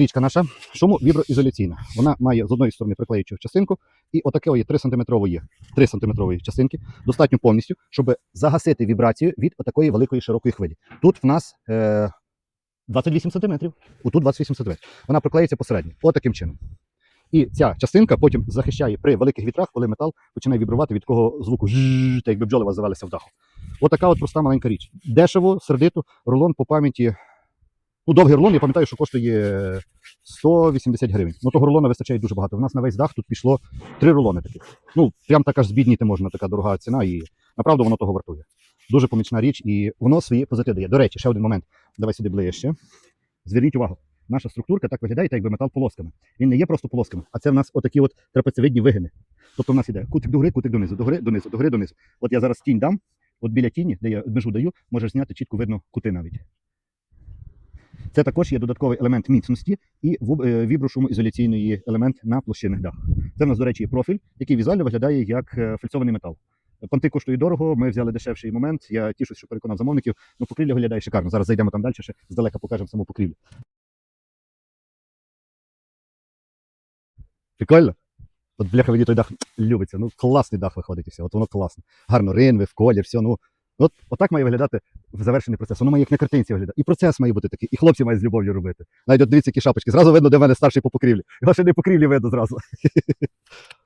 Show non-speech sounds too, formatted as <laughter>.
Річка наша шумовіброізоляційна. Вона має з одної сторони приклеючу частинку, і отакої 3 см 3 см частинки достатньо повністю, щоб загасити вібрацію від отакої великої широкої хвилі. Тут в нас е, 28 см, отут 28 см. Вона приклеїться посередньо, отаким чином. І ця частинка потім захищає при великих вітрах, коли метал починає вібрувати від такого звуку так якби бджоли вас завелися в даху. Отака от проста маленька річ. Дешево, сердито, рулон по пам'яті. Ну, довгий рулон, я пам'ятаю, що коштує 180 гривень. Ну, того рулона вистачає дуже багато. У нас на весь дах тут пішло три рулони таких. Ну, прям так аж збідніти можна, така дорога ціна, і направду воно того вартує. Дуже помічна річ, і воно свої позитиви дає. До речі, ще один момент. Давай сюди ближче. Зверніть увагу. Наша структурка так виглядає, так якби метал полосками. Він не є просто полосками, а це в нас отакі от трапецевидні вигини. Тобто в нас іде кутик догори, кутик донизу, догори, донизу, догори, донизу. От я зараз тінь дам, от біля тіні, де я межу даю, можеш зняти чітко видно кути навіть. Це також є додатковий елемент міцності і е, віброшумоізоляційний елемент на площинних дахах. Це в нас, до речі, профіль, який візуально виглядає як е, фальцований метал. Понти коштують дорого, ми взяли дешевший момент. Я тішусь, що переконав замовників. Ну, покрівля виглядає шикарно. Зараз зайдемо там далі, ще здалека покажемо саму покрівлю. Прикольно? От бляха мені той дах любиться. Ну, класний дах виходить все. От воно класно. Гарно ринви, в колір, все. Ну, от, отак має виглядати завершений процес. Воно має як на картинці виглядати. І процес має бути такий, і хлопці мають з любов'ю робити. Навіть от дивіться, які шапочки. Зразу видно, де в мене старший по покрівлі. Його ще не покрівлі видно зразу. <laughs>